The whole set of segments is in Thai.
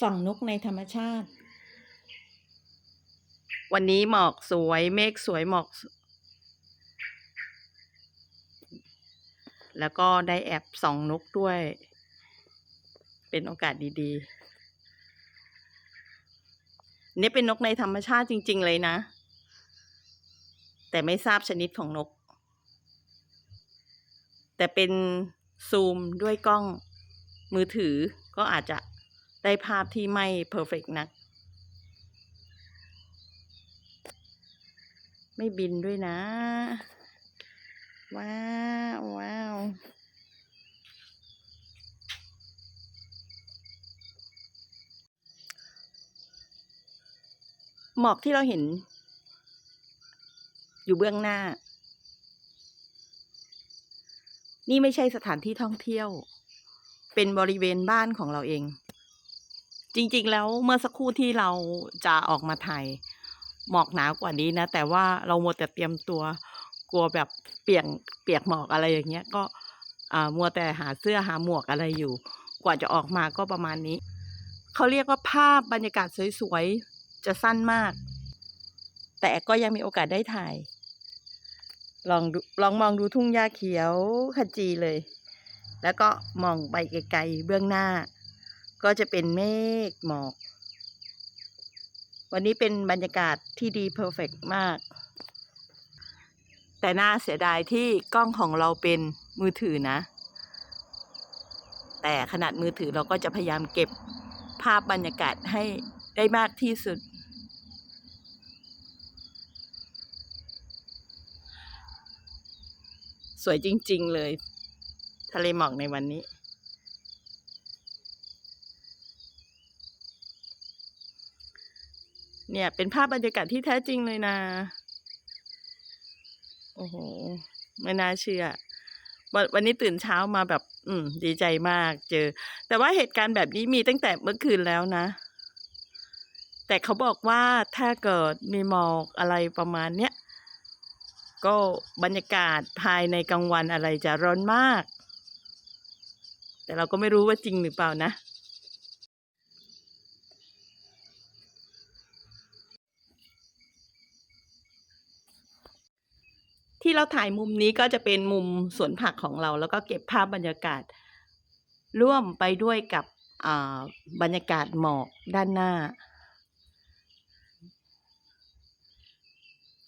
ส่องนกในธรรมชาติ วันนี้หมอกสวยเมฆสวยหมอก แล้วก็ได้แอบส่องนกด้วย เป็นโอกาสดีๆ นี่เป็นนกในธรรมชาติจริง ๆ เลยนะ แต่ไม่ทราบชนิดของนก แต่เป็นซูมด้วยกล้องมือถือก็อาจจะ ได้ภาพที่ไม่เพอร์เฟกนัก ไม่บินด้วยนะ ว้าวว้าวหมอกที่เราเห็น อยู่เบื้องหน้า นี่ไม่ใช่สถานที่ท่องเที่ยว เป็นบริเวณบ้านของเราเอง จริงๆ แล้วเมื่อสักครู่ที่เราจะออกมาถ่ายหมอกหนาวกว่านี้นะ แต่ว่าเรามัวแต่เตรียมตัวกลัวแบบเปียกเปียกหมอกอะไรอย่างเงี้ย ก็อ่ามัวแต่หาเสื้อหาหมวกอะไรอยู่ กว่าจะออกมาก็ประมาณนี้ เขาเรียกว่าภาพบรรยากาศสวยๆ จะสั้นมาก แต่ก็ยังมีโอกาสได้ถ่าย ลองดูลองมองดูทุ่งหญ้าเขียวขจีเลย แล้วก็มองไปไกลๆเบื้องหน้า ก็จะเป็นเมฆหมอก วันนี้เป็นบรรยากาศที่ดีเพอร์เฟกมาก แต่น่าเสียดายที่กล้องของเราเป็นมือถือนะ แต่ขนาดมือถือเราก็จะพยายามเก็บภาพบรรยากาศให้ได้มากที่สุด สวยจริง ๆ เลย ทะเลหมอกในวันนี้ เนี่ยเป็นภาพบรรยากาศที่แท้จริงเลยนะ โอ้โห ไม่น่าเชื่อวันวันนี้ตื่นเช้ามาแบบ อืม ดีใจมากเจอ แต่ว่าเหตุการณ์แบบนี้มีตั้งแต่เมื่อคืนแล้วนะ แต่เขาบอกว่าถ้าเกิดมีหมอกอะไรประมาณเนี้ย ก็บรรยากาศภายในกลางวันอะไรจะร้อนมาก แต่เราก็ไม่รู้ว่าจริงหรือเปล่านะ เราถ่ายมุมนี้ก็จะเป็นมุมสวนผักของเรา แล้วก็เก็บภาพบรรยากาศ ร่วมไปด้วยกับบรรยากาศหมอกด้านหน้า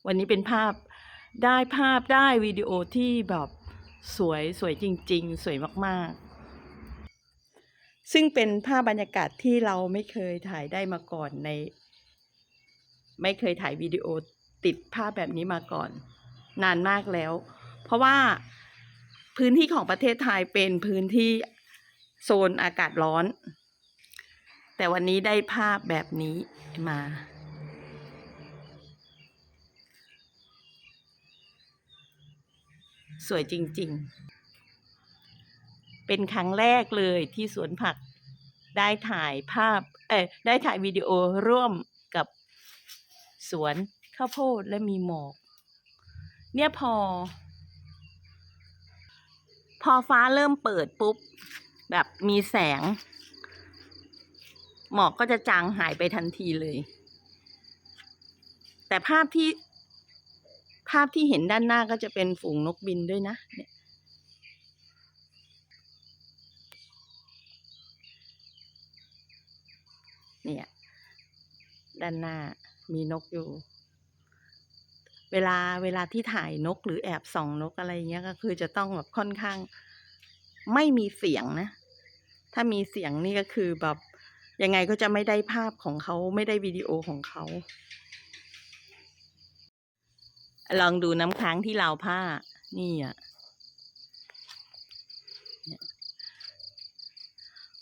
วันนี้เป็นภาพได้ภาพได้วิดีโอที่แบบสวยสวยจริง ๆ สวยมากๆ ซึ่งเป็นภาพบรรยากาศที่เราไม่เคยถ่ายได้มาก่อนใน ไม่เคยถ่ายวิดีโอติดภาพแบบนี้มาก่อน นานมากแล้ว เพราะว่าพื้นที่ของประเทศไทยเป็นพื้นที่โซนอากาศร้อน แต่วันนี้ได้ภาพแบบนี้มา สวยจริง ๆ เป็นครั้งแรกเลยที่สวนผักได้ถ่ายภาพ เอ้ได้ถ่ายวิดีโอร่วมกับสวนข้าวโพดและมีหมอก เนี่ยพอ พอฟ้าเริ่มเปิดปุ๊บ แบบมีแสง หมอกก็จะจางหายไปทันทีเลย แต่ภาพที่ภาพที่เห็นด้านหน้าก็จะเป็นฝูงนกบินด้วยนะเนี่ยเนี่ย ด้านหน้ามีนกอยู่ เวลาเวลาที่ถ่ายนกหรือแอบส่องนกอะไรเงี้ยก็คือจะต้องแบบค่อนข้าง ไม่มีเสียงนะ ถ้ามีเสียงนี่ก็คือแบบยังไงก็จะไม่ได้ภาพของเขาไม่ได้วิดีโอของเขา ลองดูน้ำค้างที่ราวผ้า นี่อะ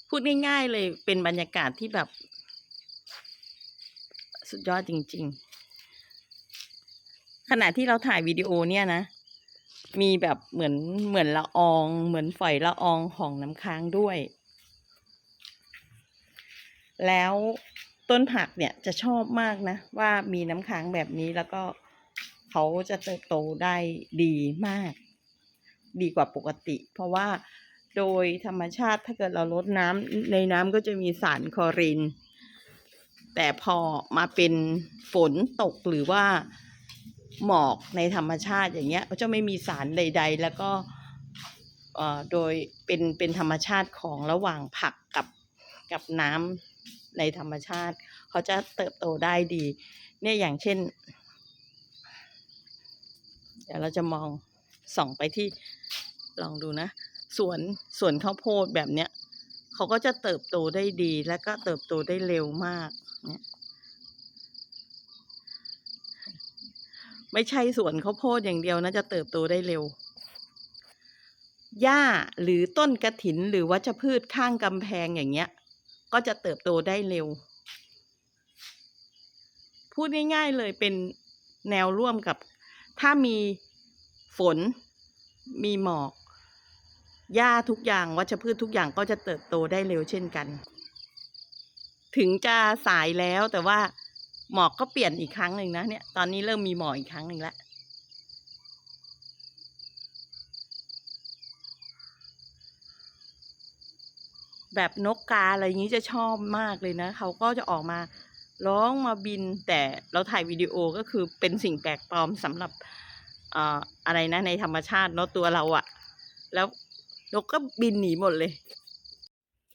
พูดง่ายๆเลยเป็นบรรยากาศที่แบบ สุดยอดจริง ๆ ขณะที่เราถ่ายวิดีโอเนี่ยนะ มีแบบเหมือนเหมือนละออง เหมือนฝอยละอองของน้ำค้างด้วย แล้วต้นผักเนี่ยจะชอบมากนะ ว่ามีน้ำค้างแบบนี้แล้วก็เขาจะเติบโตได้ดีมาก ดีกว่าปกติ เพราะว่าโดยธรรมชาติถ้าเกิดเราลดน้ำในน้ำก็จะมีสารคลอริน แต่พอมาเป็นฝนตกหรือว่า หมอกในธรรมชาติอย่างเงี้ยก็จะไม่มีสารใด ๆ แล้วก็อ่อโดยเป็นเป็นธรรมชาติของระหว่างผักกับกับน้ำในธรรมชาติ เขาจะเติบโตได้ดี เนี่ยอย่างเช่น เดี๋ยวเราจะมองส่องไปที่ลองดูนะสวนสวนข้าวโพดแบบเนี้ยเขาก็จะเติบโตได้ดี และก็เติบโตได้เร็วมากเนี่ย ไม่ใช่สวนข้าวโพดอย่างเดียวนะจะเติบโตได้เร็ว หญ้าหรือต้นกระถินหรือวัชพืชข้างกำแพงอย่างเงี้ย ก็จะเติบโตได้เร็ว พูดง่ายๆเลยเป็นแนวร่วมกับ ถ้ามีฝน มีหมอก หญ้าทุกอย่างวัชพืชทุกอย่างก็จะเติบโตได้เร็วเช่นกัน ถึงจะสายแล้วแต่ว่า หมอกก็เปลี่ยนอีกครั้งหนึ่งนะเนี่ย ตอนนี้เริ่มมีหมอกอีกครั้งหนึ่งแล้วแบบนกกาอะไรอย่างนี้จะชอบมากเลยนะ เขาก็จะออกมาร้องมาบิน แต่เราถ่ายวิดีโอก็คือเป็นสิ่งแปลกปลอมสำหรับเอ่ออะไรนะในธรรมชาติเนาะตัวเราอะแล้วนกก็บินหนีหมดเลย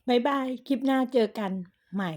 บายบาย คลิปหน้าเจอกันใหม่